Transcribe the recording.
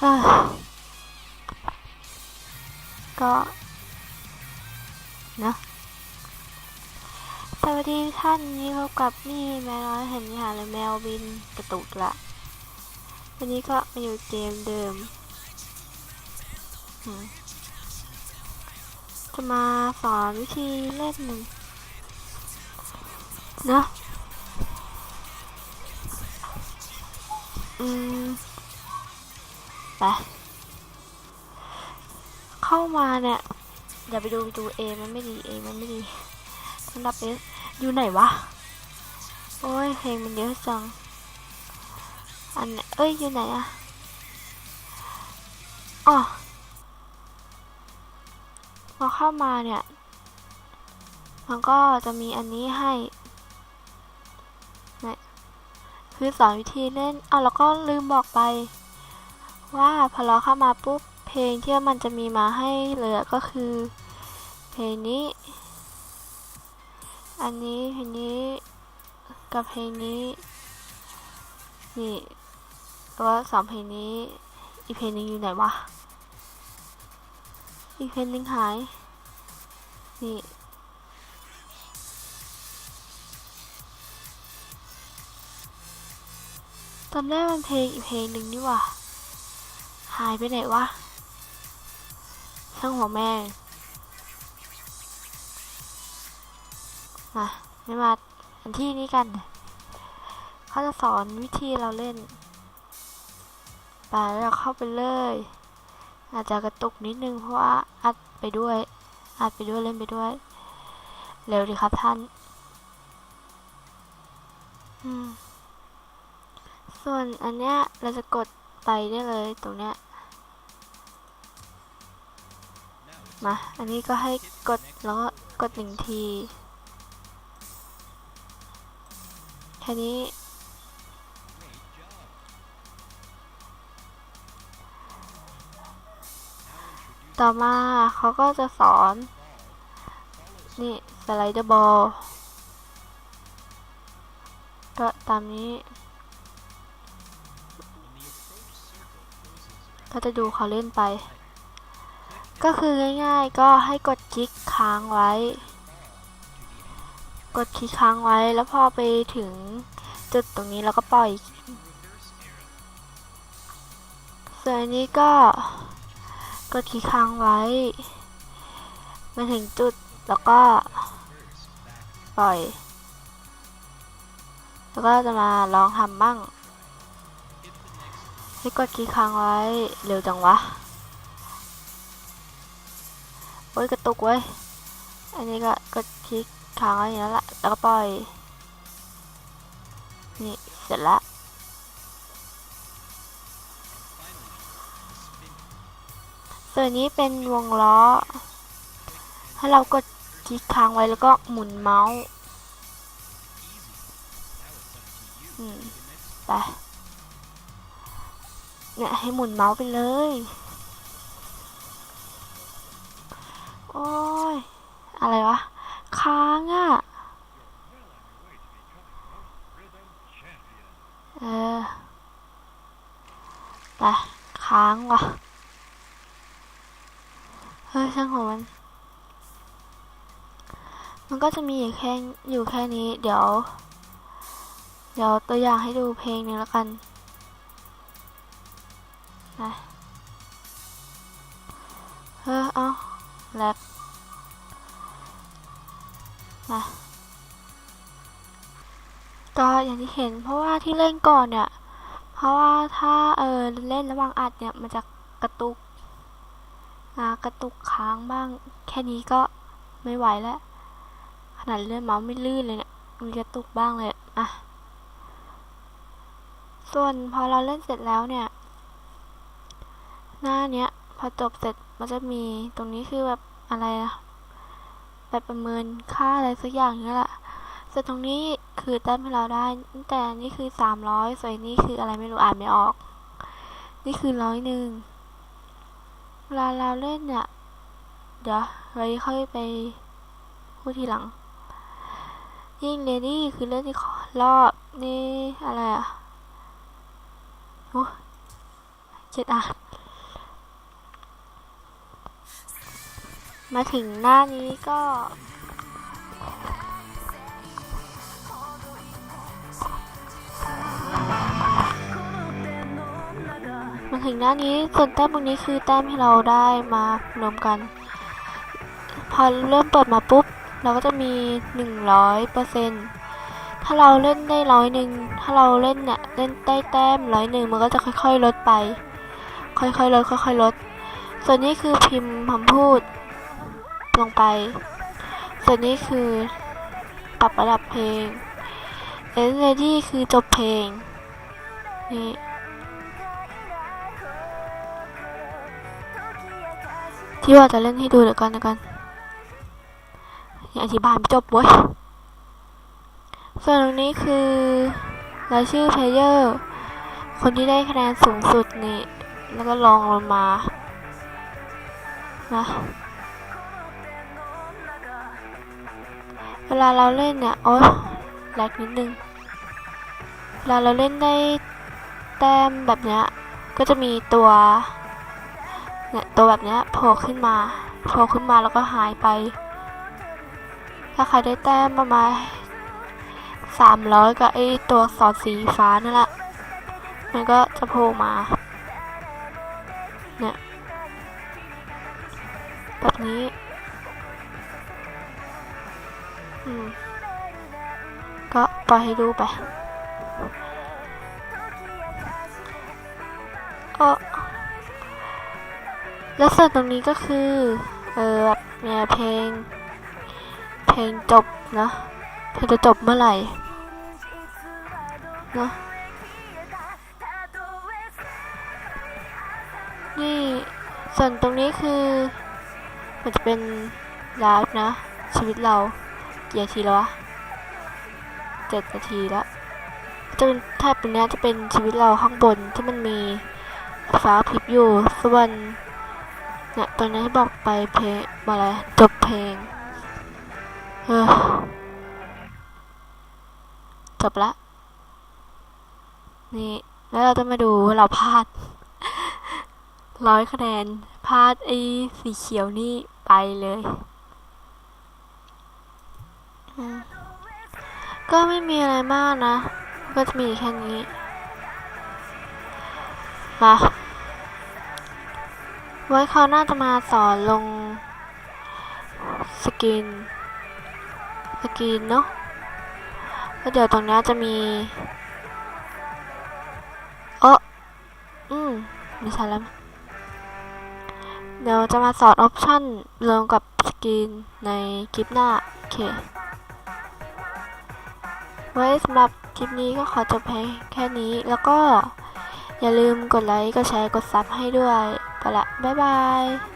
ก็นะสวัสดีท่านนี้พบกับนี่แมวน้อยเห็นนิหารและแมวบินกระตุกละ วันนี้ก็มาอยู่เกมเดิม จะมาสอนวิธีเล่นหนึ่งเนะอืม ไป เข้ามาเนี่ย อย่าไปดูดูเอมันไม่ดีเอมันไม่ดีสำหรับเอสอยู่ไหนวะ โอ้ยเพลงมันเยอะจัง อันเนี้ยเอ้ย อยู่ไหนอะอ๋อพอเข้ามาเนี่ย มันก็จะมีอันนี้ให้นี่คือสอนวิธีเล่นอะแล้วก็ลืมบอกไป ว่าพอเราเข้ามาปุ๊บเพลงที่มันจะมีมาให้เลยอก็คือ เพลงนี้ อันนี้เพลงนี้กับเพลงนี้ นี่แล้วก็สองเพลงนี้ อีกเพลงหนึงอยู่ไหนวะ อีกเพลงหนึงหาย นี่จำได้มันเพลงอีกเพลงหนึ่งนี่ว่า หายไปไหนวะช่างหัวแม่งมาไม่มาอันที่นี้กัน เขาจะสอนวิธีเราเล่น ไปแล้วเราเข้าไปเลย อาจจะกระตุกนิดนึงเพราะว่าอัดไปด้วย อัดไปด้วยเล่นไปด้วย เร็วดีครับท่านอืมส่วนอันเนี้ยเราจะกดไปได้เลยตรงเนี้ย มา อันนี้ก็ให้กดแล้วก็กดหนึ่งที แค่นี้ ต่อมาเขาก็จะสอน นี่ สไลเดอร์บอล ก็ตามนี้ ก็จะดูเขาเล่นไป ก็คือง่ายๆก็ให้กดคลิกค้างไว้ กดคลิกค้างไว้แล้วพอไปถึงจุดตรงนี้เราก็ปล่อยส่วนอันนี้ก็กดคลิกค้างไว้ มาถึงจุดแล้วก็ปล่อย แล้วก็จะมาลองทำบ้างให้กดคลิกค้างไว้เร็วจังวะ อ้ยกระตุกเว้ย อันนี้ก็กดคลิกค้างไว้อย่างนั้นแหละ แล้วก็ปล่อย นี่ เสร็จแล้วส่วนนี้เป็นวงล้อ ให้เรากดคลิกค้างไว้แล้วก็หมุนเมาส์ไป เนี่ยให้หมุนเมาส์ไปเลย โอ้ย อะไรวะ ค้างอะ่ะ เออ ไป ค้างว่ะ เฮ้ย ช่างหัวมัน มันก็จะมีอยู่แค่อยู่แค่นี้ เดี๋ยว เดี๋ยวตัวอย่างให้ดูเพลงหนึ่งแล้วกันไปเฮ้อเอา แลกมาก็อย่างที่เห็นเพราะว่าที่เล่นก่อนเนี่ย เพราะว่าถ้าเออเล่นระหว่างอัดเนี่ยมันจะกระตุกอ่ากระตุกค้างบ้าง แค่นี้ก็ไม่ไหวแล้ว ขนาดเลื่อนเมาส์ไม่ลื่นเลยเนี่ยมีกระตุกบ้างเลยอะส่วนพอเราเล่นเสร็จแล้วเนี่ย หน้าเนี้ยพอจบเสร็จมันจะมีตรงนี้คือแบบ อะไรอะแบบประเมินค่าอะไรสักอย่างนี้แหละส่วนตรงนี้คือแต้มให้เราได้ แต่นี่คือสามร้อยส่วนนี้คืออะไรไม่รู้อ่านไม่ออก นี่คือร้อยหนึ่งเวลาเราเล่นเนี่ย เดี๋ยวเราค่อยไปพูดทีหลัง ยิ่งเลดี้คือเล่นที่รอบนี่อะไรอะโอ้เจ็ดอ่าน มาถึงหน้านี้ก็ มาถึงหน้านี้ส่วนแต้มตรงนี้คือแต้มที่เราได้มารวมกัน พอเริ่มเปิดมาปุ๊บ เราก็จะมี 100เปอร์เซ็นถ้าเราเล่นได้ร้อยหนึ่ง ถ้าเราเล่นเนี่ยเล่นได้แต้มร้อยหนึ่งมันก็จะค่อยๆลดไป ค่อยๆลดค่อยๆลด ส่วนนี้คือพิมพ์คำพูด ลงไป ส่วนนี้คือปรับระดับเพลงเอเนดี้คือจบเพลง นี่ ที่ว่าจะเล่นให้ดูเดี๋ยวก่อนเดี๋ยวก่อนยังอธิบายไม่จบเว้ย ส่วนตรงนี้คือรายชื่อเพลเยอร์ คนที่ได้คะแนนสูงสุดนี่ แล้วก็ลองลงมา นะ เวลาเราเล่นเนี่ยโอ๊ยแลกนิดนึง เวลาเราเล่นได้แต้มแบบเนี้ย ก็จะมีตัว เนี่ยตัวแบบเนี้ยโผล่ขึ้นมาโผล่ขึ้นมาแล้วก็หายไป ถ้าใครได้แต้มประมาณสามร้อยกับไอตัวสอักษรสีฟ้านั่นแหละ มันก็จะโผล่มา เนี่ย แบบนี้ ปล่อยให้ดูไปก็แล้วส่วนตรงนี้ก็คือ เออแบบเนี่ยเพลง เพลงจบนะเพลงจะจบเมื่อไหร่เนะนี่ส่วนตรงนี้คือ มันจะเป็นไลฟ์นะ ชีวิตเราเกี่นาทีแล้ววะ เจ็ดนาทีแล้วจะเป็นถ้าเป็นนี้จะเป็นชีวิตเราข้างบนที่มันมีฟ้าพริบอยู่ส่วนเนี่ยตอนนี้บอกไปเพลงมาอะไรจบเพลงเออจบละนี่แล้วเราจะมาดูเราพลาดร้อยคะแนนพลาดไอ้สีเขียวนี่ไปเลย อืม ก็ไม่มีอะไรมากนะ ก็จะมีแค่นี้ มา ไว้เขาหน่าจะมาสอนลง สกิน สกินเนาะแล้วเดี๋ยวตรงนี้จะมีเอออืมไม่ใช่แล้ว เดี๋ยวจะมาสอนออปชั่นรวมกับสกินในคลิปหน้า โอเค ว้สำหรับคลิปนี้ก็ขอจบเพียงแค่นี้ แล้วก็อย่าลืมกดไลค์ กดแชร์ กดซับให้ด้วย ไปละ บ๊ายบาย